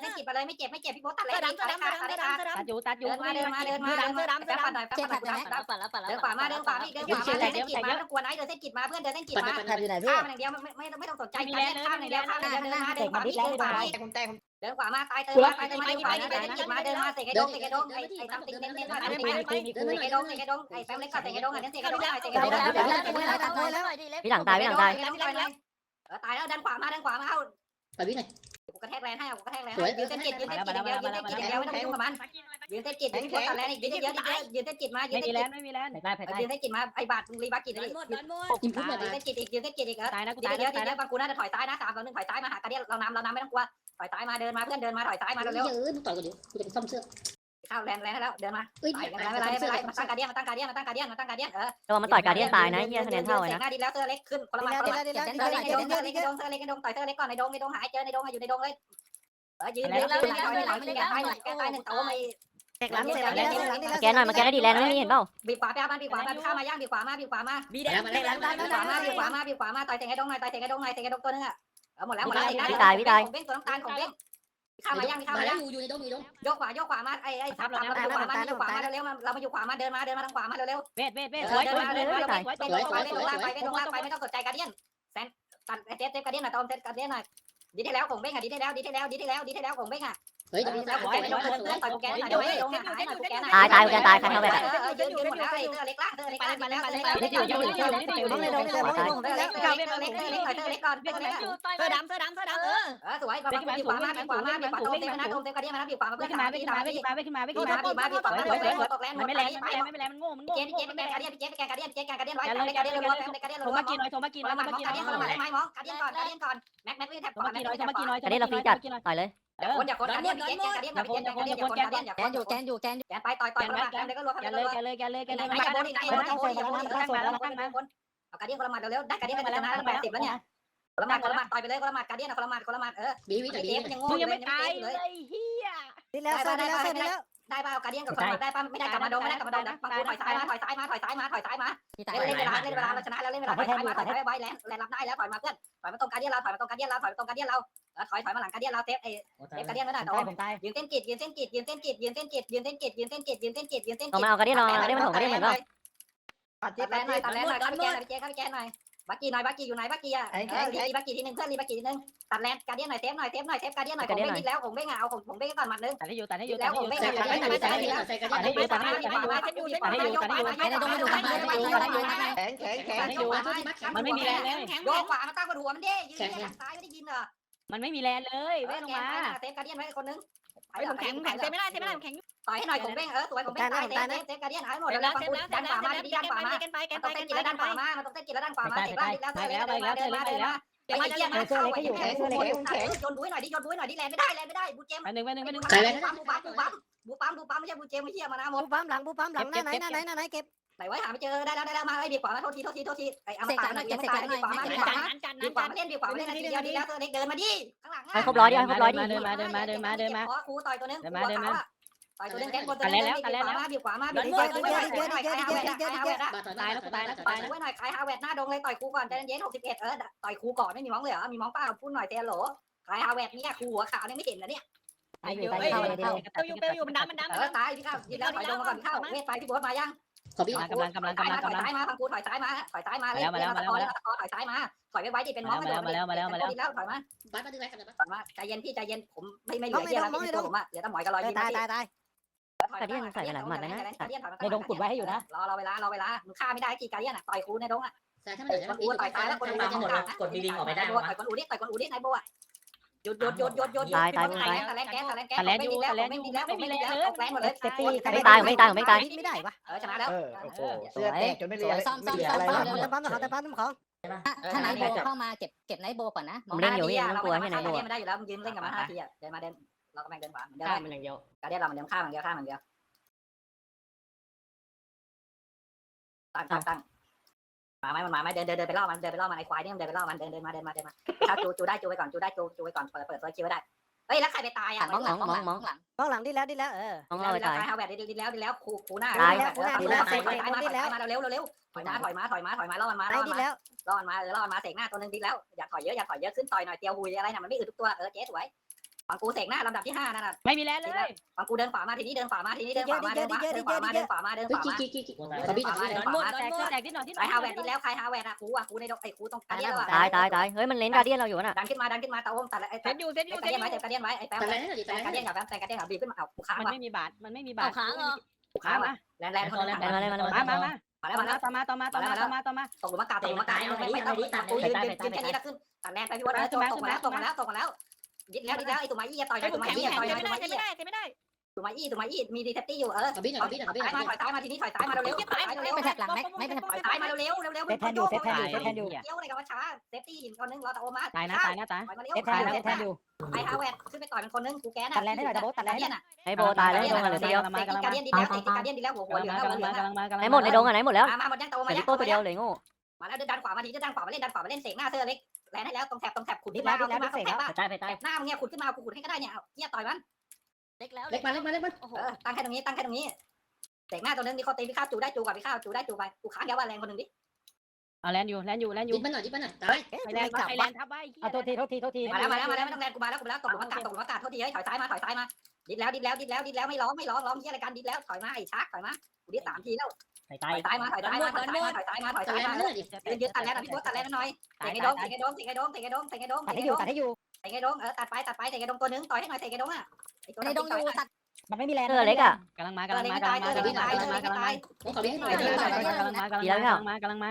เดินเส้นกิดมาเลยไม่เจ็บไม่เจ็บพี่โบ๊ทตัดเลยเสื้อดำเสื้อดำเสื้อดำเสื้อดำเสื้อดำตัดอยู่ตัดอยู่เดินมาเดินมาเดินมาเดินมาเดินมาหน่อยแป๊บหน่อยปัดแล้วปัดแล้วเดินขวามาเดินขวามาเดินขวามาเดินเส้นกิดมาไม่ต้องกลัวนะเดินเส้นกิดมาเพื่อนเดินเส้นกิดมาแทบอยู่ไหนพี่ข้ามอย่างเดียวไม่ไม่ไม่ต้องสนใจการข้ามอย่างเดียวข้ามอย่างเดียวเดินมาเดินขวาพี่เดินขวาพี่ผมแตกผมเดินขวามาตายเติมมาตายเติมมาเดินขวาเดินเส้นกิดมาเดินมาเสกไอ้ดงเสกไอ้ดงไอ้ไอ้ซัมติงเน้นเน้นมาเสกไอ้ดงเสกไอ้ดงไอ้แป๊บเล็กก็เสกไอ้ดงอะเน้นเสกไอ้ดงหน่อยเสกไอ้ดงหน่อยพี่หลังตายพี่หลังตายเออตายแล้วดันขวามาดันขวามาเอาไปวิ่งหน่อย กูกระแทกแรงให้กูกระแทกแรงให้ยืนเส้นจิตยืนเส้นจิตอย่างเดียวยืนเส้นจิตอย่างเดียวไม่ต้องยุ่งกับมันยืนเส้นจิตยืนตัดแรงอีกยืนเยอะๆยืนเส้นจิตมายืไม่นมีเส้นแลจิตนไม่มีแลนได้ไปได้ยืนเส้นจิตมาไอ้บาทรีบากิตเลยหมดหมดอิมพุตหน่อยยืนเส้นจิตอีกยืนเส้นจิตอีกเออตายนะกูยืตายนเยนะอะยืตายนเยนะอะบางกูน่าจะถอยซ้ายนะสามสองหนึ่งถอยซ้ายมาหากระเดียเรานำเรานำไม่ต้องกลัวถอยซ้ายมาเดินมาเพื่อนเดินมาถอยซ้ายมาเยเร็วอะมึงต่อยกูดิกูจะไปซ่อมเสื้อๆ เข้าแรงแรงให้แล้วเดินมาเอ้ยไม่เป็นไรไม่เป็นไรมาตั้งกระเดียมาตั้งกระเดียมาตั้งกระเดียมาตั้งกระเดียเออระวังมันต่อยการเดียนตายนะเฮียคะแนนเท่าเลยนะหน้าดีแล้วเสื้อเล็กขึ้นคนละมาคนละมาเสื้อเล็กเสื้อเล็กเสื้อเล็กเสื้อเล็กต่อยเสื้อเล็กก่อนในดงในดงหายเจอในดงอยู่ในดงเลยเออยืนยืนยืนหลังหลังหลังแกตายหนึ่งแกตายหนึ่งแต่ว่าไม่แตกหลังเสร็จแล้วแกนหน่อยมาแกนได้ดีแลนไม่มีเห็นเปล่าบีบขวาไปเอามันบีบขวามาข้ามาย่างบีบขวามาบีบขวามาบีแดงแตกหลังได้บีบขวามาบีบขวามาบีบขวามาต่อยเตะไอ้ดงหน่อยต่อยเตะไอ้ดงหน่อยเตะไอ้ดงตัวนึงอะเออหมดแล้วหมดแล้วของเบ้งตัวน้ำตาลของเบ้ง ข้ามาย่างข้ามามาแล้ย่าวงอยู่อยู่ในดงอยู่ในดงโยกขวาโยกขวามาไอ้ไอ้ทับทับมาอยู่ขวามาอยู่ขวามาเร็วๆเรามาอยู่ขวามาเดินมาเดินมาทางขวามาเร็วเวทเวทเวๆทเอสอวยเดิสนวยมาสเดินมาวยเดินตายมาไปตรงไปไปตรงล่างไปไปตรงล่างไปไม่ต้องสนใจการเดียนแซนตัดเซฟเซฟการเดียนหน่อยตอมเซฟการเดียนหน่อยดีที่แล้วของเบ้งอะดีที่แล้วดีที่แล้วดีที่แล้วดีที่แล้วของเบ้งอะ เฮ้ยดีที่แล้วของเบ้งไม่ต้องเดินต่อยกูแกนหน่อยเดี๋ยวไอ้ดงหายหน่อยกูแกนหน่อยตายตายกูแกนตายใครเข้าแบบเออยืนยืนหมดแล้วไอ้เสื้อเล็กล่างเสื้อเล็กล่างมาแล้วมาแล้วมาแล้วเล็กอยู่เล็กอยู่เล็ก อยู่เสื้อเล็กเสื้อเล็กเสื้อเล็กเสื้อเล็กเสื้อเล็กเสื้อเล็กก่อนเสื้อเล็กเสื้อดำเสื้อดำเสื้อดำเออเออสวยแบบบีบขวามาบีบขวามาบีบขวาตรงเซฟนะตรงเซฟการเดียนมาบีบขวามาเวเพื่อทนขึ้นสามามเวททีขึ้นสามมาเวททีขึ้นมาเวทบีขึ้นบมามาบีบมาบีบขวามาสวยสวยตกแรงมันไม่ไม่แรแรงงไม่แรงไม่แรงมันโง่มันโง่เจนเจนแกการเดียนเจนแกการเดียนเจนการเดียนไว้แกการเลยเดียนแกการเลเดียนยการเดียนโทรมากี่หน่อยโทรมากี่หคน่อนยละโทหรมัดมาของกี่หการน่อยเดียนคนละหมัดไม้มองการเดียนก่อนแม็กแม็กวิ่งแทบโทรก่อนมาแม็กี่กหน่อยวิ่งโทรแทมาบกี่หน่อยก่อนต่อยเลยเออย่าอคนอย่าคนการเดียนพี่เจนการเดียนพี่เจนการเดียนอย่าคนการเดียนอย่าแกคนนอยู่แกนอยู่แกนแกนไปต่อยต่อยคนละหมัดแกนเลยก็รัวแกกันนเลเลยยแกนเลยแกนเลยแกนเลยไหนอย่าโบนี่ไหนอย่าโบนี่อย่าโบนี่ตั้งมาแล้วตั้งมาเอาการเดียนคนละหมัดเร็วๆได้การเดียนไปแล้วนะแปดสิบแล้วเนี่ยคนละหมัดคนละหมัดต่อยไปเลยคนละหมัดการเดียนคนละหมัดคนละหมัดเออบีวิ่งไอ้ต่อยบีเจฟมันยังโง่มึงเลยังยไม่ตายเลเลยยเฮียนี่แล้วเสื้อนี่แล้วเสื้อนี่แล้ว ได้ป่ะเอาการเดียนกับคนละหมัดได้ป่ะไม่ได้กลับมาโดนไม่ได้กลับมาโดนนะบางกูถอยซ้ายมาถอยซ้ายมาถอยซ้ายมาถอยซ้ายมาที่ตายเล่นเล่นเวลาเล่นเวลาเราชนะแล้วเล่นเวลาถอยซ้ายมาถอยซ้ายไว้แลนแลนรับได้แล้วถอยมาเพื่อนถอยมาตรงการเดียนเราถอยมาตรงการเดียนเราถอยมาตรงการเดียนเราถอยถอยมาหลังการเดียนเราเซฟเอเซฟการเดียนไม่ได้ผมโดตายนผมตายยืนเส้นกิดยืนเส้นกิดยืนเส้นกิดยืนเส้นกิดยืนเส้นกิดยืนเส้นกิดยืนเส้นกิดยืนเส้นลงกิดมาเอาการเดียนรอการเดียนมันถงการเดียนเหมือนกันตัดแลนหน่อยตัดแลนหน่อยตัดแกนหน่อยพี่เจ๊ครับพี่แกนหน่อย บักกี้หน่อยบักกี้อยู่ไหนบักกี้อะรีบักกี้ทีนึงเพื่อนรีบักกี้ทีนึงตัดแลนการเดียนหน่อยเซฟหน่อยเซฟหน่อยเซฟการเดียนหน่อยผมไม่ยิงแล้วผมไม่เหงาผมผมไม่ก่อนหมัดนึงตัดให้อยู่ตัดให้อยู่แล้ตัดวให้ผอมยู่ไม่ตัดเหให้งาอยู่ใส่กันตัดใส่ให้กันตัดให้ตัดให้ตัดให้ตัดให้ตัดให้ไอ้ในตรงนี้ตรงนี้ตรงนี้ตรงนี้แข็งแข็งแข็งมันไม่มีแรงเลยโยกขวามาตั้งบนหัวมันดิยืนหลังซ้ายไม่ได้ยินเหรอมันไม่มีแรงเลยเวทลงมาเซฟการเดียนไว้คนนึง ไอ้ผมแข็งแข็งเซไม่ได้เซไม่ได้ผมแข็งต่อยให้หน่อยผมเบ้งเออสวยผมเบ้งตายเซฟเซฟการเดียนหายหมดเซแล้วฟแล้วเซฟังฟกูแล้วเซฟด้านแล้วขวามาดีด้านขวามากันไปกัมันนไปต้องเต้นกักินนแล้วไปด้านขวามามันต้องเต้นกินแล้วด้านขวามาเตะบ้านดิแล้วเตะแล้วเตะแล้วเตะแล้วเตะแล้วไอ้เหี้ยมาเข้าไอ้แข็งโยนบุ้ยหน่อยดิโยนบุ้ยหน่อยดิแลนไม่ได้แลนไม่ได้บูเจมไปหนึ่งไปหนึ่งไปหนึ่งบูปั๊มบูปั๊มบูปั๊มบูปั๊มบูปั๊มไม่ใช่บูเจมไม่เชี่ยมานะหมดบูปั๊มหลังบูปั๊มหลังหน้าไหนหน้าไหนหน้าไหนเก็บ ไหนไว้หาไม่เจอได้แล้วได้แล้วมาไอ้ดีกว่าโทษทีโทษทีโทษทีไอ้อมเสกตะกันหน่อยยัเก็งบไม่เสกตายกันหน่อยดีกว่ามาดีกว่าจันดีกว่ามาเล่นดีกว่าเล่นนาทีเดียวดีแล้วเธอเล็กเดินมาดิข้างหลังให้ครบร้อยดิให้ครบร้อยดิเดินมาเดินมาเดินมาเดินมาขอครูต่อยตัวนึงต่อยตัวนึงแกนบนตัวกันนึงแล้วกันแล้วมาบีบขวามาบีเยบอะขเยวาอะเยอะเยอะเยอะเยอะเยอะเยอะเยอะบาดต่อยหน้าต่อยหน้าต่อยไว้หน่อยคลายฮาเวดหน้าดงเลยต่อยครูก่อนใจเย็นหกสิบเอ็ดเออต่อยครูก่อนไม่มีมองเลยเหรอมีมองเปล่าพูดหน่อยเตะโหลคลายฮาเวดนี่ครูหัวขาวเนี่ยไม่เห็นนะเนี่ยตายอยู่ตา ยอยู่ตายอยู่เปอยู่เปอยู่มันดำมันดำเออตายพี่ข้าวยิงแล้วถอยลงมาก่อนเข้าเวทไปพี่บอสมายังขอพี่กำลังกำลังกำลังถอยกำลังซ้ายมาฟังกูถอยซ้ายมาถอยซ้ายมาเล่นเล่นตะกอเล่นตะกอถอยซ้ายมาถอยไปไว้ที่เป็นมองแล้วถอยมาบาดมาดึงไรกันเลยถอยมาใจเย็นพี่ใจเย็นผมไม่ไม่เหลือเยอะแล้วพี่ตัวผมอะเหลือแต่หมอยกับรอยยิ้มตายตายตายรอรอเวลารอเวลามึงฆ่าไม่ได้กี่การเดียนอะต่อยครูในดงอะใส่ท่านเอไหนอคนอูต่อยซ้ายแล้วคนอูต่อยกลางกดดีๆออกไม่ได้ต่อยคนอูดิต่อยคนอูดินายโบอะ หยุดหยุดหยุดหยุดหยุดตะแลนแก๊สตะแลนแก๊สไม่ดีแล้วไม่ดีแล้วไม่ดีแล้วตกแรงหมดเลยเซฟตี้ไม่ตายไม่ตายไม่ตายไม่ได้ปะเออชนะแล้วเออโอ้โหเสื้อแตกจนไม่เหลือซ่อมซ่อมเหลือซ่อมอะไรซ่อมวะปั๊มของแต่ปั๊มของถ้าไนท์โบเข้ามาเก็บเก็บไนท์โบก่อนนะผมเล่นอยู่พี่ต้องกลัวให้ไหนเราดูไม่ได้อยู่แล้วมึงยืนเล่นกับมันห้าทีอะเดินมาเดินเรากำลังเดินขวาเหมือนเดิฆ่ามมันอย่างเดียวการเดียนเราเหมือนเดิมฆ่ามันเดียวฆ่ามันเดียวตั้งตั้งตั้ง มาไหมมันมาไหมเดินเดินเดินไปล่อมันเดินไปล่อมันไอ้ควายนี่มันเดินไปล่อมันเดินเดินมาเดินมาเดินมาถ้าจูจูได้จูไว้ก่อนจูได้จูจูไว้ก่อนเปิดเปิดเปิดคิวไว้ได้เฮ้ยแล้วใครไปตายอะมองหลังมองหลังมองหลังมองหลังดีแล้วดีแล้วเออต้องแล้เอาวไปแล้วตายฮาแวร์ดีแล้วดีแล้วครูครูหน้าตายครูหน้าครูหน้าถอยมาถอยมาเร็วเร็วเร็วถอยมาถอยมาถอยมาถอยมาล่อมันมาไอ้ล่อดีมันมาแล้วล่อมันมาเออล่อมันมาเสกหน้าตัวนึงดีแล้วอย่าถอยเยอะอย่าถอยเยอะขึ้นต่อยหน่อยเตียวหุยอะไรน่ะมันไม่อึดทุกตัวเออเจ๊สวย ฝั่งกูเสกหน้าลำดับที่ห้านั่นน่ะไม่มีแล้วเลยฝั่งกูเดินฝ่ามาทีนี้เดินฝ่ามาทีนี้เดินฝ่ามาเดินฝ่ามาเดินฝ่ามาเดินฝ่ามาเดินฝ่ามาขอบี้ขาบี้นอนหมดแตกแตกนิดหน่อยที่ไหนฮาเดินฝ่แล้วใครฮาแวนฝ่ะกูอะกูในดอกไอ้กูตรงกาเดินแล้วอะตายตายตายเฮ้ยมันเลนกาเดินฝ่าอยู่น่ะดินฝ่ามาเดินขึ้นมาตาโอมแต่ามาเดินอยู่เซนอยู่เซนอยู่ไอ้กาเดินฝ่ามาเดินฝ่ามาเดิยนกับแป๊บแต่กาเดินฝ่ามาเดินมาเอากูค้าเดินฝ่ามาเดินไม่มีบาทค้างเดินฝ่ามาแลนแลนคนแลนมาเดินฝ่ามามามาแล้วมาแล้วต่อมาต่อมาต่อมาต่อมาต่อมาตกลงมากาตกลงมากาไม่ไม่ต้องกูยืนยืนแค่นี้แล้วขึ้นตัดแลนไปพี่วัดแล้วตกมาแล้วตกมาแล้วตกมาแล้ว ยึดแล้วยึดแล้วไอ้ตัวไม้ยี่ต่อยนะตัวไม้ยี่ต่อยนะตัวไม้ยี่ไม่ได้ไม่ได้ตัวม้ยี่ตัวไม้ยี่มีดีเทปตี้อยู่เออถอยบี้หยมาถอยตซ้ายมาทีนี้ถอยซ้ายมาเร็วๆถอยซ้ายเร็วๆไปแถบหลังไม่ไม่ไปแถบถอยซ้ายมาเร็วๆเร็วๆเซฟแทนอยู่เซฟแทนอยู่เซฟแทนอยู่เลี้ยวอะไรกันวะช้าเซฟตี้อีกคนนึงรอตะโอมาตายนะตายนะตายเซฟแทนอย่เซฟแทนอยู่ไอ้ฮาวเวดขึ้นไปต่อยเป็นคนนึงกูแกน่ะตัดแรงได้หน่อยตะโบตัดแรงให้หน่ะไอ้โบตายแล้วโดนเหลือเดียวกำลังมากำลังมาการเดียนดีแล้วหัวหัวเหลืองแล้วหัวเลืงไอ้หมดไอ้โดงอะไหนหมดแล้วมาหมดยังตะโอมายังตัวเดียวเลยงูมาแล้วเดินดันขวามาทีเดินดันขวามาเล่นดันขวามาเล่นเสกหน้าเสื้อเล็ก แรงได้แล้วตรงแถบตรงแถบขุดนิดแล้วนิดแล้วนิดแล้วเสรงแถบวไปใต้ไปใต้หน้ามึงเนี่ยขุดขึ้นมากูขุดให้ก็ได้เนี่ยเอาเกียต่อยมันเล็กแล้วเล็กมาเล็กมาเล็กมาโอ้โหตั้งแค่ตรงนี้ตั้งแค่ตรงนี้แต่กหน้าตรงนั้นมีข้อตีพี่ข้าวจูได้จูก่อนพี่ข้าวจูได้จูไปกูค้างแกว่าแรงคนหนึ่งดิเอาแลนอยู่แลนอยู่แลนอยู่ดิ้มันหน่อยดิ้มันหน่อยตายไปแลนไอแลนทับไว้เอาโทษทีโทษทีโทษทีมาแล้วมาแล้วมาแล้วไม่ต้องแลนกูมาแล้วกูมาแล้วตกหลุมอากาศตกหลุมอากาศโทษทีเฮ้ยถอยซ้ายมาถอยซ้ายมาดิ้แล้วดิ้แล้วดิ้แล้วดิ้แล้วไม่ร้องไม่ร้องร้องเฮียอะไรกันดิ้แล้วถอยมาไอ้ชักถอยมากูดิสามทีแล้ว ถอยใส่ไตถอยสายซ้ายมาถอยสายซ้ายมาถอยสายซ้ายมาถอยสายซ้ายมาถอยสายซ้ายมาถอยสายมาถอดดิยมาถอยืนตัดแล้วตัดพี่โบ๊ทตัดแล้วมาถอยเถอยงโดมเตะไงโดมเตะไงโดมเตะไงโดมเตะไงโดมตัดเตะไงให้อโดยู่มตัดให้อยู่เตะไงโดมเออตัาไปตัดไปเตะไงโดมตัวนึงต่อยให้หน่อยเตะไงโดมอะไอ้ตัวในดงอยู่ตัดมันไม่มีแรงเออเล็กอะ กำลังมากำลังมากำลังมากำลังมากำลังมากำลังมาเตะไงโดมเตะไงโดมากำลังมากำลังมากำลังมากำลังมา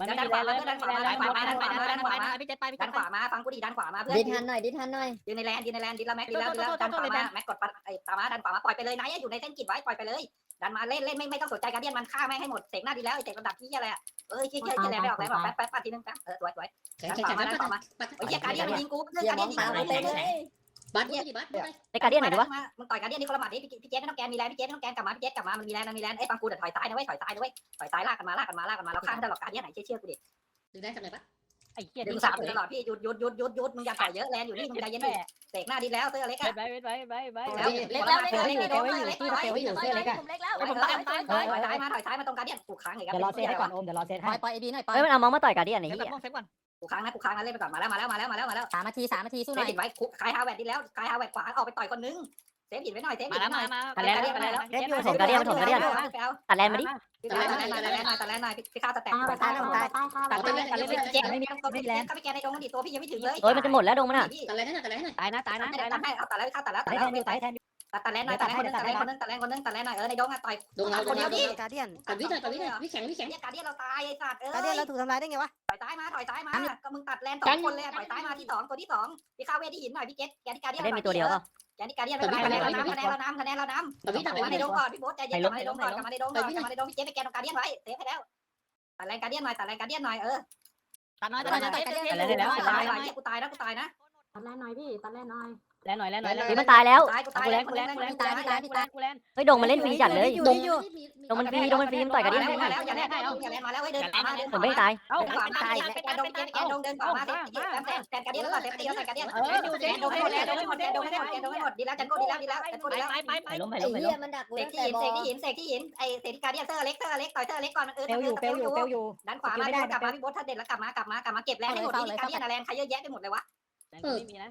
มันม่ดันขวามาเพื่ดันขวามาดันขวามาดันขวามาดันขวามาพี่เจไปพี่เจดันขไปวามาฟังกูดีดันขวามาเพื่อนดิทันหน่อยดิทันหน่อยยืนในแลนยืนในแลนดิแล้วแม็กดิแล้วดิแล้วดันขวามาแม็กกดปัดไอ้ตามาดันขวามาปล่อยไปเลยนะอยู่ในเส้นกีดไว้ปล่อยไปเลย ดันมาเล่นเล่นไม่ไม่ต้องสนใจการเดียนมันฆ่าแม่ให้หมดเสกหน้าดีแล้วไอ้เสกระดับที่อะไรอะเอ้ยเชี่ยเชี่ยเชี่ยแลนไม่ออกแลนออกแป๊บแป๊บปัดทีนึงแป๊บเออสวยสวยดันขวามาดันขวามาไอ้เชี่ยการเดียนมันยิงกูเรื่องการเดียนยิงกูเต็มเลย บัตรเนี่ยดิบัตรในการเดียนไหนดีวะมึงต่อยการเดียนนี่คนละหมัดนี่พี่เจ๊ไม่ต้องแกนมีแรงพี่เจ๊ไม่ต้องแกนกลับมาพี่เจ๊กลับมามันมีแรงมันมีแรงไอ้ยฟังกูเดี๋ยวถอยตายนะเว้ยถอยตายนะเว้ยถอยตายลากกันมาลากกันมาลากกันมาแล้วข้างตลอดการเดียนไหนเชื่อเชื่อกูดิดูได้จากไหนปะไอ้เหี้ยดึงสามตลอดพี่หยุดหยุดหยุดหยุดหยุดมึงอย่าต่อยเยอะแรงอยู่นี่มึงใจเย็นดิเตกหน้าดิแล้วเสื้อเล็กอะไปไปไปไปแล้วเล็กแล้วเล็กแล้วเล็กแล้วเล็กแล้วเล็กแล้วเล็กแล้วผมเล็กแล้วผมตายตายตายถอยซ้ายมาถอยซ้ายมาตรงการเดียนกูค้างอีกครับเดี๋ยวรอเซตให้ก่อนโอมเดี๋ยวรอเซตให้ปล่อยปล่อยไอ้บีหน่อยปล่อยเฮ้ยมันเอามองมาต่อยการเดียนไอ้เหี้ย กูค้างนะกูค้างนะเล่นไปก่อนมาแล้วมาแล้วมาแล้วมาแล้วมาแล้วสามนาทีสามนาทีสู้หน่อยหินไว้คลายฮาวเวดดีแล้วคลายฮาวเวดขวาออกไปต่อยคนนึงเซฟหินไว้หน่อยเซฟหินไว้หน่อยมาแล้วมาแล้วเล่นอยู่ผมกระเดียมผมกระเดียมไปเอาตัดแลนมาดิตัดแลนหน่อยตัดแลนหน่อยตัดแลนหน่อยพี่ข้าวจะแตกตัดแลนหน่อยตัดแลนหน่อยตัดแลนหนตัดแจ็ตัดแมีตัดแองกดแลนแข้ตัดแกในตรงนั้นดิตัวพี่ตังไม่ถึงเลยโอ้ยมันจะตัดแงตัดงตันอะตัดแลนให้หน่อยตัดแลนให้หน่อยตายนะตายนะตายนะเอาตัดแงตัดแาวตัดแล้วตัดแล้ว ตัดตัดแรงหน่อยตัดแรงคนนึงตัดแรงคนนึงตัดแรงคนนึงตัดแรงหน่อยเออในโดงอะต่อยโดนเราคนเดียวดิการเดียนตัดวิหน่อยตัดวิหน่อยวิแข็งวิแข็งเนี่ยการเดียนเราตายไอ้สัตว์เออการเดียนเราถูกทำลายได้ไงวะถอยตายมาถอยตายมาก็มึงตัดแรงสองคนเลยถอยตายมาที่สองตัวที่สองพี่ข้าวเวที่หินหน่อยพี่เกตแกนี่การเดียนได้มีตัวเดียวแกนี่การเดียนไม่เป็นไรเราน้ำคะแนนเราน้ำคะแนนเราน้ำตัดวิหน่อยมาในโดงก่อนพี่โบ๊ทใจเย็นกลับมาในโดงก่อนกลับมาในโดงก่อนกลับมาในโดงพี่เกตไปแกนตรงการเดียนไว้เซฟให้แล้วตัดแรงการเดียนหน่อยตัดแรงการเดียนหน่อยเออตัดน้อยตัดน้อยตัดน้อยน้อยตัดแรงหน่อยพี่ตัดแรงหน่อย แล้วหน่อยแล้วหน่อยแล้วมันตายแล้วกูตายกูแลนกูแลนกูแลนกูแลนกูแลนกูแลนแลนเฮ้ยดงมันเล่นฟรีจัดเลยดงดงมันฟรีดงมันฟรีมันต่อยกับดินแล้วอย่าแลนได้เอาอย่าแลนมาแล้วเฮ้ยเดินมาเดินผมไม่ตายเอ้าตาตายเป็นกาเป็นดงเดินมาสิแกนกระเดียนแล้วก่อนแกกรนดียนเออดงให้หมดดงให้หมดดงให้หมดดงให้หมดดีแล้วจันโก้ดีแล้วดีแล้วจันโก้ดีแไปไปไปล้มไปล้มไปล้มมันเสกที่หินเสกที่หินเสกที่หินไอเสกที่กระเดียนเซอร์เล็กเซอร์เล็กต่อยเซอร์เล็กก่อนมันเออเปลวอยู่เปลวอยู่เปลวอยู่ด้านขวามาด้านกลับมาพี่บดถ้าเด็ดแล้วกลับมากลับมากลับมาเก็บแรงให้หมดดีกระเดียนแรงใครเยอะแยะไปหมดเลยวะแรงไม่มีนะ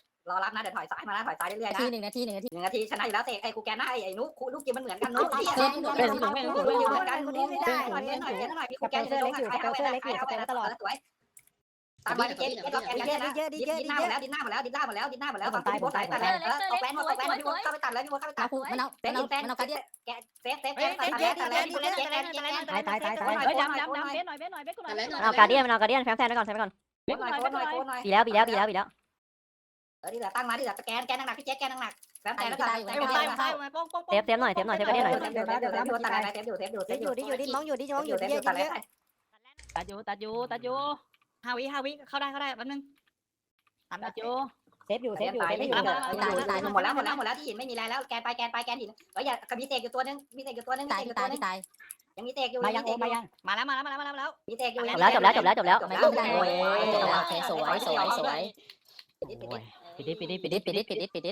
รอรับนะเดี๋ยวถอยสายมานะถอยสายเรื่อยๆนะทีหนึ่งนาทีหนึ่งนาทีหนึ่งนาทีชนะอยู่แล้วเตะไอ้กูแกน่าไอ้ไอ้นุ๊กลูกกินมันเหมือนกันนุ๊กที่อะไรเหมือนกันเหมือนกันคนนี้ไม่ได้หน่อยหน่อยหน่อยมีกูแกอยู่ในโรงงานใครเอาไปใครเอาไปตลอดสวยตามมาดิเจนก็แกนแกนะดินหน้าหมดแล้วดินหน้าหมดแล้วดินหน้าหมดแล้วดินหน้าหมดแล้วฝั่งที่โบสายตัดแล้วตกแวนหมดตกแวนพี่โบเข้าไปตัดแล้วพี่โบเข้าไปตัดมันเอามันเอามันเอากระเดียแกเซฟเซฟเซฟตัดแล้วตัดแล้วพี่โบเล่นเซฟเซฟตายตายตายตายเฮ้ยดำดำดำเบสหน่อยเบสหน่อยเบสกูหน่อยเอากระเดียมันเอากระเดียแฟมแฟนไว้ก่อนแฟมไว้ก่อนบีแล้วบีแล้วบีแล้วบีแล้ว เออที่เหลือตั้งมาที่เหลือสแกนแกนหนักๆพี่เจ๊แกนหนักๆแล้วแต่แล้วกันตายแกอยู่นตายหอยู่นักตายอยู่ตายป้องป้องเซฟเซฟหน่อยเซฟหน่อยเซฟไปได้หน่อยเดี๋ยวเดี๋ยวเดี๋ยวตัดอะไรเซฟอยู่เซฟอยู่เซฟดิอยู่อยู่ดิอยู่ดิมองอยู่ดิมองอยู่เซดิฟเยอยู่อะเซฟอยู่ตัดอะไรตัดอยู่ตัดอยู่ตัดอยู่ห้าวิห้าวิเข้าได้เข้าได้แป๊บนึงตัดอยู่เซฟอยู่เซเซฟฟอยู่ตายเซฟไม่ออยู่ยู่หมดแล้วหมดแล้วหมดแล้วที่หินไม่มีอะไรแล้วแกนไปแกนไปแกนหินเฮ้ยอย่ามีเตกอยู่ตัวนึงมีเตกอยู่ตัวนึงมีตายเตกอยู่ตาตัยวนึงตายยังมีเตกอยู่มายังโอมมายังมาแล้วมาแล้วมาแล้วมาแล้วมาแล้วมีเตกอยู่จบแล้วจบแล้วจบแล้วจบแล้วไม่ต้องได้โอ้ยโอเคสวยสวยสวยปิดดิ ปิดดิปิดดิปิดดิปิดดิปิดดิปิดดิ